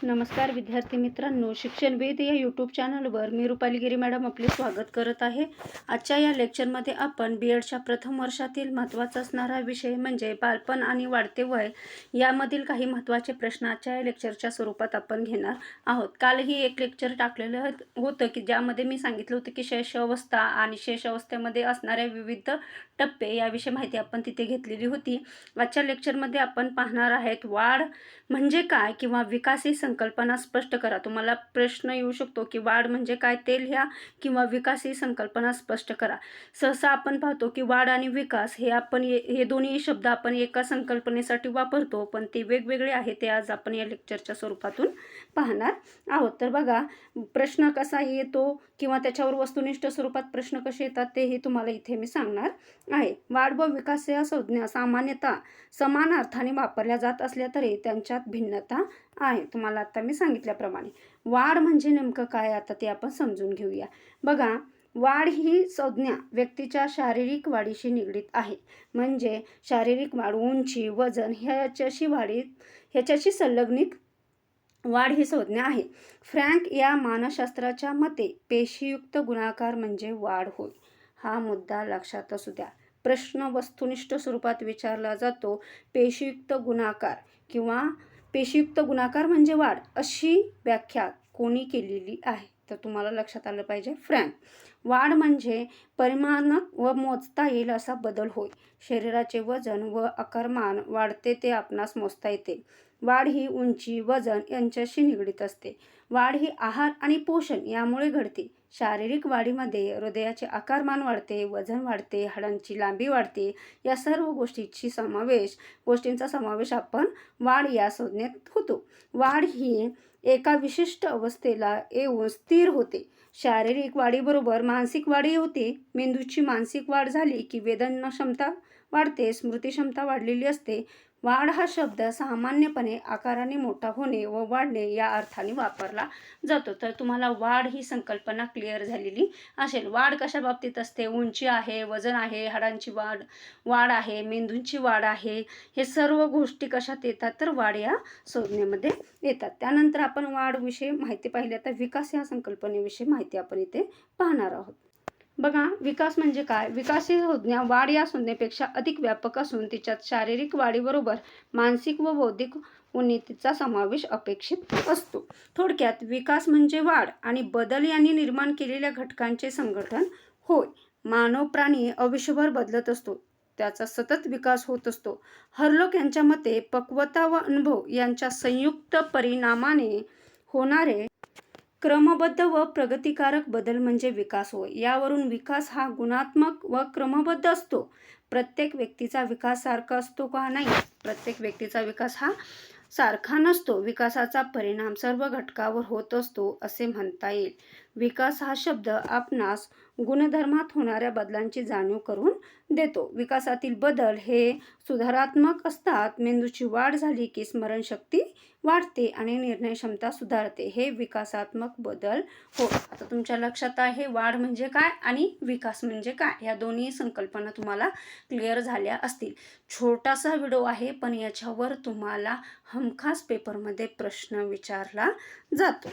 नमस्कार विद्यार्थी मित्रांनो. शिक्षणवेद या यूट्यूब चॅनलवर मी रुपालीगिरी मॅडम आपले स्वागत करत आहे. आजच्या या लेक्चरमध्ये आपण बी एडच्या प्रथम वर्षातील महत्त्वाचा असणारा विषय म्हणजे बालपण आणि वाढते वय यामधील काही महत्त्वाचे प्रश्न आजच्या या लेक्चरच्या स्वरूपात आपण घेणार आहोत. कालही एक लेक्चर टाकलेलं होतं की ज्यामध्ये मी सांगितलं होतं की शेष अवस्था आणि शेष अवस्थेमध्ये असणाऱ्या विविध टप्पे याविषयी माहिती आपण तिथे घेतलेली होती. आजच्या लेक्चरमध्ये आपण पाहणार आहेत वाढ म्हणजे काय किंवा विकासी संकल्पना स्पष्ट करा. तुम्हाला प्रश्न येऊ शकतो की वाढ म्हणजे काय ते लिहा किंवा विकास ही संकल्पना स्पष्ट करा. सहसा आपण पाहतो की वाढ आणि विकास हे आपण हे दोन्ही शब्द आपण एका संकल्पनेसाठी वापरतो पण ते वेगवेगळे आहे ते आज आपण या लेक्चरच्या स्वरूपातून पाहणार आहोत. तर बघा प्रश्न कसा येतो किंवा त्याच्यावर वस्तुनिष्ठ स्वरूपात प्रश्न कसे येतात तेही तुम्हाला इथे मी सांगणार आहे. वाढ व विकास या संज्ञा सामान्यतः समान अर्थाने वापरल्या जात असल्या तरी त्यांच्यात भिन्नता आहे तुम्हाला आता मी सांगितल्याप्रमाणे. वाढ म्हणजे नेमकं काय आता ते आपण समजून घेऊया. बघा वाढ ही संज्ञा व्यक्तीच्या शारीरिक वाढीशी निगडीत आहे. म्हणजे शारीरिक वाढ उंची वजन ह्याच्याशी वाढीत ह्याच्याशी संलग्नित वाढ ही संज्ञा आहे. फ्रँक या मानसशास्त्राच्या मते पेशीयुक्त गुणाकार म्हणजे वाढ होय. हा मुद्दा लक्षात असू द्या. प्रश्न वस्तुनिष्ठ स्वरूपात विचारला जातो पेशीयुक्त गुणाकार किंवा पेशीयुक्त गुणाकार म्हणजे वाढ अशी व्याख्या कोणी केलेली आहे. तर तुम्हाला लक्षात आलं पाहिजे. फ्रँक. वाढ म्हणजे परिमाणात व मोजता येईल असा बदल होय. शरीराचे वजन व आकारमान वाढते ते आपणास मोजता येते. वाढ ही उंची वजन यांच्याशी निगडीत असते. वाढ ही आहार आणि पोषण यामुळे घडते. शारीरिक वाढीमध्ये हृदयाचे आकारमान वाढते वजन वाढते हाडांची लांबी वाढते. या सर्व गोष्टींची समावेश गोष्टींचा समावेश आपण वाढ या संज्ञेत होतो. वाढ ही एका विशिष्ट अवस्थेला येऊन स्थिर होते. शारीरिक वाढीबरोबर मानसिक वाढही होते. मेंदूची मानसिक वाढ झाली की वेदना क्षमता वाढते स्मृती क्षमता वाढलेली असते. वाढ हा शब्द सामान्यपणे आकाराने मोठा होणे व वाढणे या अर्थाने वापरला जातो. तर तुम्हाला वाढ ही संकल्पना क्लिअर झालेली असेल. वाढ कशा बाबतीत असते? उंची आहे वजन आहे हाडांची वाढ वाढ आहे मेंदूंची वाढ आहे हे सर्व गोष्टी कशात येतात? तर वाढ या संज्ञेमध्ये येतात. त्यानंतर आपण वाढविषयी माहिती पाहिली. आता विकास या संकल्पनेविषयी माहिती आपण इथे पाहणार आहोत. बघा विकास म्हणजे काय? विकास ही संज्ञा वाढ या संज्ञेपेक्षा अधिक व्यापक असून तिच्यात शारीरिक वाढीबरोबर मानसिक व बौद्धिक उन्नतीचा समावेश अपेक्षित असतो. थोडक्यात विकास म्हणजे वाढ आणि बदल यांनी निर्माण केलेल्या घटकांचे संघटन होय. मानव प्राणी आयुष्यभर बदलत असतो. त्याचा सतत विकास होत असतो. हरलोक यांच्या मते पक्वता व अनुभव यांच्या संयुक्त परिणामाने होणारे क्रमबद्ध व प्रगतिकारक बदल म्हणजे विकास होय. यावरून विकास हा गुणात्मक व क्रमबद्ध असतो. प्रत्येक व्यक्तीचा विकास सारखा असतो का नाही? प्रत्येक व्यक्तीचा विकास हा सारखा नसतो. विकासाचा परिणाम सर्व घटकावर होत असतो असे म्हणता येईल. विकास हा शब्द आपणास गुणधर्मात होणाऱ्या बदलांची जाणीव करून देतो. विकासातील बदल हे सुधारात्मक असतात. मेंदूची वाढ झाली की स्मरणशक्ती वाढते आणि निर्णय क्षमता सुधारते. हे विकासात्मक बदल हो. आता तुमच्या लक्षात आहे वाढ म्हणजे काय आणि विकास म्हणजे काय? या दोन्ही संकल्पना तुम्हाला क्लिअर झाल्या असतील. छोटासा व्हिडिओ आहे पण याच्यावर तुम्हाला हमखास पेपरमध्ये प्रश्न विचारला जातो.